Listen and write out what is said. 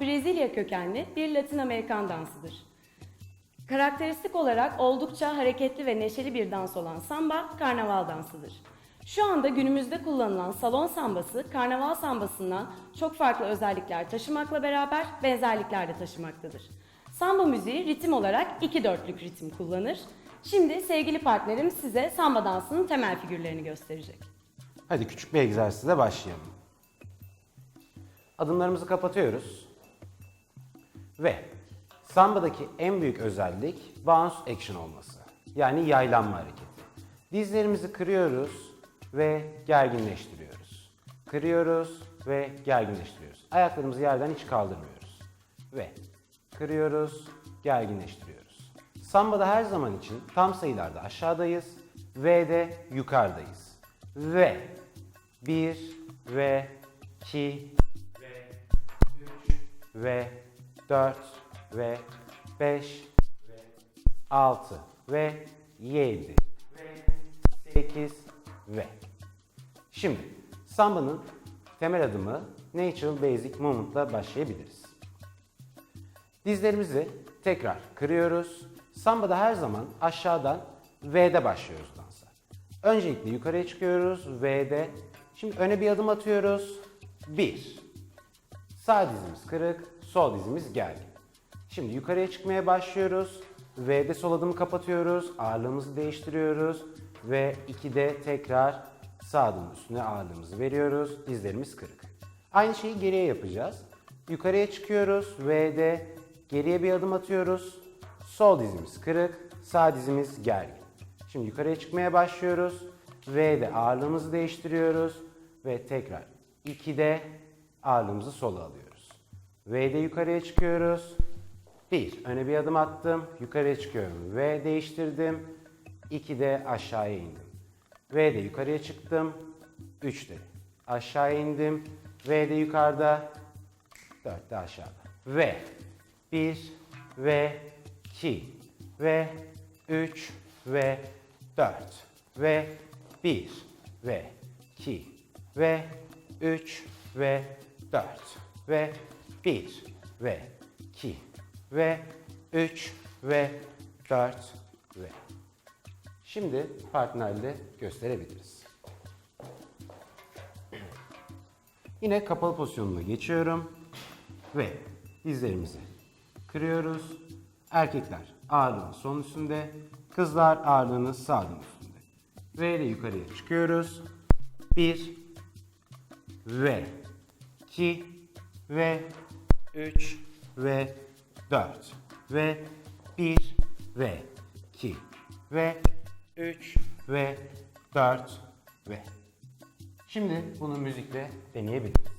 Brezilya kökenli bir Latin Amerikan dansıdır. Karakteristik olarak oldukça hareketli ve neşeli bir dans olan samba, karnaval dansıdır. Şu anda günümüzde kullanılan salon sambası, karnaval sambasından çok farklı özellikler taşımakla beraber benzerlikler de taşımaktadır. Samba müziği ritim olarak iki dörtlük ritim kullanır. Şimdi sevgili partnerim size samba dansının temel figürlerini gösterecek. Hadi küçük bir egzersizle başlayalım. Adımlarımızı kapatıyoruz. Ve sambadaki en büyük özellik bounce action olması. Yani yaylanma hareketi. Dizlerimizi kırıyoruz ve gerginleştiriyoruz. Kırıyoruz ve gerginleştiriyoruz. Ayaklarımızı yerden hiç kaldırmıyoruz. Ve kırıyoruz, gerginleştiriyoruz. Sambada her zaman için tam sayılarda aşağıdayız ve de yukarıdayız. Ve 1 ve 2 4 ve 5 ve 6 ve 7 ve 8 ve Şimdi sambanın temel adımı Natural Basic Movement'la başlayabiliriz. Dizlerimizi tekrar kırıyoruz. Sambada her zaman aşağıdan V'de başlıyoruz dansa. Öncelikle yukarıya çıkıyoruz V'de. Şimdi öne bir adım atıyoruz. 1. Sağ dizimiz kırık, sol dizimiz gergin. Şimdi yukarıya çıkmaya başlıyoruz. V'de sol adımı kapatıyoruz. Ağırlığımızı değiştiriyoruz. Ve 2'de tekrar sağ adımın üstüne ağırlığımızı veriyoruz. Dizlerimiz kırık. Aynı şeyi geriye yapacağız. Yukarıya çıkıyoruz. V'de geriye bir adım atıyoruz. Sol dizimiz kırık, sağ dizimiz gergin. Şimdi yukarıya çıkmaya başlıyoruz. V'de ağırlığımızı değiştiriyoruz. Ve tekrar 2'de ağırlığımızı sola alıyoruz. V'de yukarıya çıkıyoruz. 1. Öne bir adım attım. Yukarıya çıkıyorum. V değiştirdim. 2'de aşağıya indim. V'de yukarıya çıktım. 3'te aşağıya indim. V'de yukarıda. 4'te aşağıda. V. 1 ve 2 ve 3 ve 4 ve 1 ve 2 ve 3 ve 4 ve 1 ve 2 ve 3 ve 4 ve Şimdi partnerle gösterebiliriz. Yine kapalı pozisyonuna geçiyorum ve dizlerimizi kırıyoruz. Erkekler ağırlığın sol üstünde, kızlar ağırlığının sağ üstünde. V ile yukarıya çıkıyoruz. 1 ve 2 ve 3 ve 4 ve 1 ve 2 ve 3 ve 4 ve Şimdi bunu müzikle deneyebiliriz.